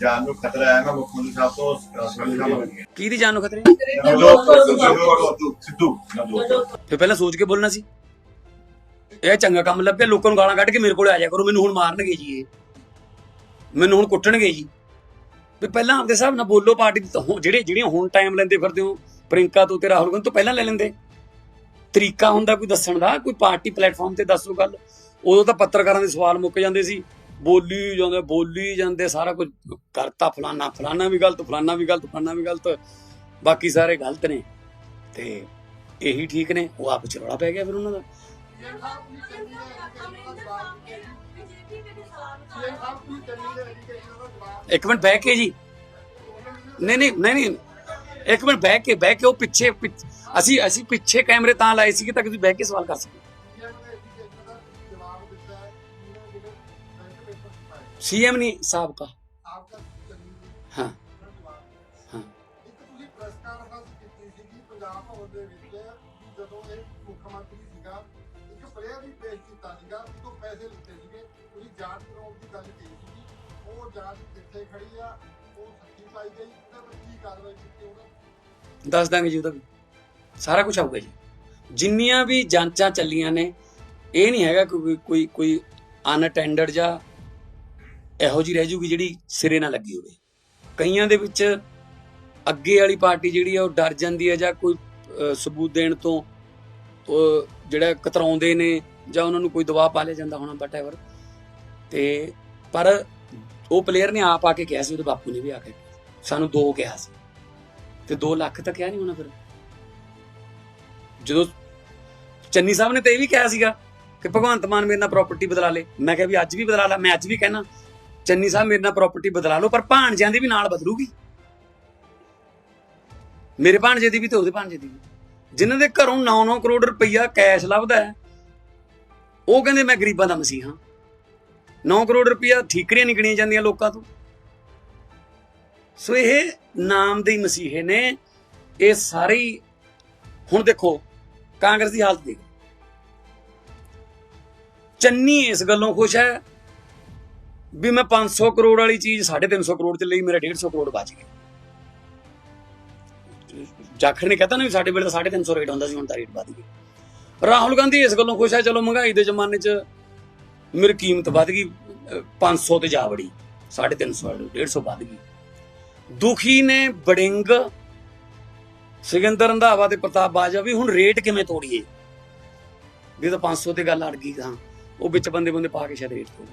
ਜਾਨ ਨੂੰ ਖਤਰਾ ਹੈ ਮੈਂ ਮੁੱਖ ਮੰਤਰੀ ਸਾਹਿਬ ਤੋਂ ਸਵਾਲ ਕਰਾਂਗਾ ਕੀ ਦੀ ਜਾਨ ਨੂੰ ਖਤਰੇ? ਸਿੱਧੂ ਤੇ ਪਹਿਲਾਂ ਸੋਚ ਕੇ ਬੋਲਣਾ ਸੀ। ਇਹ ਚੰਗਾ ਕੰਮ ਲੱਭਿਆ ਲੋਕਾਂ ਨੂੰ ਗਾਲਾਂ ਕੱਢ ਕੇ ਮੇਰੇ ਕੋਲ ਆ ਜਾ ਕਰੋ ਮੈਨੂੰ ਹੁਣ ਮਾਰਨਗੇ ਜੀ ਇਹ। ਮੈਨੂੰ ਹੁਣ ਕੁੱਟਣਗੇ ਜੀ। ਵੀ ਪਹਿਲਾਂ ਆਪਦੇ ਹਿਸਾਬ ਨਾਲ ਬੋਲੋ ਪਾਰਟੀ ਦੀ ਤਾਂ ਹੁਣ- ਜਿਹੜੇ ਜਿਹੜੀਆਂ ਹੁਣ ਟਾਈਮ ਲੈਂਦੇ ਫਿਰਦੇ ਹੋ ਪ੍ਰਿੰਕਾ ਤੋਂ ਤੇ ਰਾਹੁਲ ਗਾਂਧੀ ਤੋਂ ਪਹਿਲਾਂ ਲੈ ਲੈਂਦੇ। ਤਰੀਕਾ ਹੁੰਦਾ ਕੋਈ ਦੱਸਣ ਦਾ ਕੋਈ ਪਾਰਟੀ ਪਲੇਟਫਾਰਮ ਤੇ ਦੱਸੋ ਗੱਲ। ਉਦੋਂ ਤਾਂ ਪੱਤਰਕਾਰਾਂ ਦੇ ਸਵਾਲ ਮੁੱਕ ਜਾਂਦੇ ਸੀ। ਬੋਲੀ ਜਾਂਦੇ ਬੋਲੀ ਜਾਂਦੇ, ਸਾਰਾ ਕੁਝ ਕਰਤਾ ਫਲਾਨਾ ਫਲਾਨਾ ਵੀ ਗਲਤ, ਫਲਾਨਾ ਵੀ ਗਲਤ, ਫਲਾਨਾ ਵੀ ਗਲਤ। ਬਾਕੀ ਸਾਰੇ ਗਲਤ ਨੇ। ਤੇ ਇਹੀ ਠੀਕ ਨੇ। ਉਹ ਆਪ ਚ ਰੌਲਾ ਪੈ ਗਿਆ ਫਿਰ ਉਹਨਾਂ ਦਾ। ਇੱਕ ਮਿੰਟ ਬਹਿ ਕੇ ਜੀ। ਨਹੀਂ ਨਹੀਂ ਨਹੀਂ ਇੱਕ ਮਿੰਟ ਬਹਿ ਕੇ ਬਹਿ ਕੇ ਉਹ ਪਿੱਛੇ ਅਸੀਂ ਅਸੀਂ ਪਿੱਛੇ ਕੈਮਰੇ ਤਾਂ ਲਾਏ ਸੀ ਤਾਂ ਕਿ ਤੁਸੀਂ ਬਹਿ ਕੇ ਸਵਾਲ ਕਰ ਸਕੋ। ਸੀਐਮ ਨਹੀਂ ਸਾਹਿਬ ਕਾ ਹਾਂ। ਹਾਂ। ਜਦੋਂ ਇਹ ਮੁੱਖ ਮੰਤਰੀ ਸੀਗਾ ਇੱਕ ਪਲੇਅਰ ਵੀ ਪੇਸ਼ ਕੀਤਾ ਸੀਗਾ ਵੀ ਤੋਂ ਪੈਸੇ ਲਿੱਤੇ ਸੀਗੇ। ਤੁਸੀਂ ਜਾਂਚ ਕਰਾਉਣ ਦੀ ਗੱਲ ਕੀਤੀ ਸੀਗੀ। ਉਹ ਜਾਂਚ ਕਿੱਥੇ ਖੜੀ ਆ ਉਹ ਸੱਚੀ ਪਾਈ ਗਈ ਤੇ ਫਿਰ ਕੀ ਕਾਰਵਾਈ ਕੀਤੀ ਉਹਨਾਂ? ਦੱਸ ਦਾਂਗੇ ਜੀ ਉਹਦਾ ਵੀ। ਸਾਰਾ ਕੁਝ ਆਊਗਾ ਜੀ। ਜਿੰਨੀਆਂ ਵੀ ਜਾਂਚਾਂ ਚੱਲੀਆਂ ਨੇ ਇਹ ਨਹੀਂ ਹੈਗਾ ਕਿ ਕੋਈ ਕੋਈ ਕੋਈ ਅਨਅਟੈਂਡਡ ਜਾਂ ਇਹੋ ਜੀ ਰਹਿ ਜੂਗੀ ਜਿਹੜੀ ਸਿਰੇ ਨਾ ਲੱਗੀ ਹੋਵੇ। ਕਈਆਂ ਦੇ ਵਿੱਚ ਅੱਗੇ ਵਾਲੀ ਪਾਰਟੀ ਜਿਹੜੀ ਆ, ਉਹ ਡਰ ਜਾਂਦੀ ਹੈ ਜਾਂ ਕੋਈ ਸਬੂਤ ਦੇਣ ਤੋਂ ਜਿਹੜਾ ਕਤਰਾਉਂਦੇ ਨੇ ਜਾਂ ਉਹਨਾਂ ਨੂੰ ਕੋਈ ਦਬਾਅ ਪਾ ਲਿਆ ਜਾਂਦਾ ਹੋਣਾ ਵਟਐਵਰ ਤੇ ਪਰ ਉਹ ਪਲੇਅਰ ਨੇ ਆਪ ਆ ਕੇ ਕਿਹਾ ਸੀ, ਉਹਦੇ ਬਾਪੂ ਨੇ ਵੀ ਆ ਕੇ ਸਾਨੂੰ ਦੋ ਕਿਹਾ ਸੀ। ਤੇ 2 ਲੱਖ ਤਾਂ ਕਿਹਾ ਨਹੀਂ ਹੋਣਾ ਫਿਰ। ਜਦੋਂ ਚੰਨੀ ਸਾਹਿਬ ਨੇ ਤਾਂ ਇਹ ਵੀ ਕਿਹਾ ਸੀਗਾ ਕਿ ਭਗਵੰਤ ਮਾਨ ਮੇਰੇ ਨਾਲ ਪ੍ਰਾਪਰਟੀ ਬਦਲਾ ਲੇ। ਮੈਂ ਕਿਹਾ ਵੀ ਅੱਜ ਵੀ ਬਦਲਾ ਲਾ, ਮੈਂ ਅੱਜ ਵੀ ਕਹਿਣਾ। ਚੰਨੀ ਸਾਹਿਬ, ਮੇਰੇ ਨਾਲ ਪ੍ਰਾਪਰਟੀ ਬਦਲਾ ਲਓ, ਪਰ ਭਾਣਜਿਆਂ ਦੀ ਵੀ ਨਾਲ ਬਦਲੂਗੀ। ਮੇਰੇ ਭਾਣਜੇ ਦੀ ਵੀ ਤੇ ਉਹਦੇ ਭਾਣਜੇ ਦੀ ਵੀ। ਜਿਨ੍ਹਾਂ ਦੇ ਘਰੋਂ 9-9 ਕਰੋੜ ਰੁਪਈਆ ਕੈਸ਼ ਲੱਭਦਾ ਹੈ, ਉਹ ਕਹਿੰਦੇ, ਮੈਂ ਗਰੀਬਾਂ ਦਾ ਮਸੀਹਾ 9 ਕਰੋੜ ਰੁਪਈਆ ਠੀਕਰੀਆਂ ਨਿਕਲੀਆਂ ਜਾਂਦੀਆਂ ਲੋਕਾਂ ਤੋਂ। ਸੋ ਇਹ ਨਾਮ ਦੇ ਮਸੀਹੇ ਨੇ। ਇਹ ਸਾਰੇ ਹੁਣ ਦੇਖੋ, ਕਾਂਗਰਸ ਦੀ ਹਾਲਤ ਦੇਖੋ। ਚੰਨੀ ਇਸ ਗੱਲੋਂ ਖੁਸ਼ ਹੈ ਵੀ ਮੈਂ 500 ਕਰੋੜ ਵਾਲੀ ਚੀਜ਼ 350 ਕਰੋੜ ਚ ਲਈ, ਮੇਰਾ 150 ਕਰੋੜ ਬਚ ਗਿਆ। ਜਾਖੜ ਨੇ ਕਹਤਾ ਨਾ ਵੀ ਸਾਡੇ ਵੇਲੇ ਤਾਂ 350 ਰੇਟ ਹੁੰਦਾ ਸੀ, ਹੁਣ ਤਾਂ ਰੇਟ ਵੱਧ ਗਿਆ। ਰਾਹੁਲ ਗਾਂਧੀ ਇਸ ਗੱਲੋਂ ਖੁਸ਼ ਹੈ, ਚਲੋ ਮਹਿੰਗਾਈ ਦੇ ਜ਼ਮਾਨੇ 'ਚ ਮੇਰੀ ਕੀਮਤ ਵੱਧ ਗਈ ਅਹ 500 ਤੇ ਜਾ ਵੜੀ 350 150 ਵੱਧ ਗਈ। ਦੁਖੀ ਨੇ ਬੜਿੰਗ ਸਿਕੰਦਰ ਰੰਧਾਵਾ ਤੇ ਪ੍ਰਤਾਪ ਬਾਜਵਾ ਵੀ ਹੁਣ ਰੇਟ ਕਿਵੇਂ ਤੋੜੀਏ? ਵੀ ਤਾਂ 500 ਤੇ ਗੱਲ ਅੜ ਗਈ ਤਾਂ, ਉਹ ਵਿੱਚ ਬੰਦੇ ਬੰਦੇ ਪਾ ਕੇ ਸ਼ਾਇਦ ਰੇਟ ਤੋੜ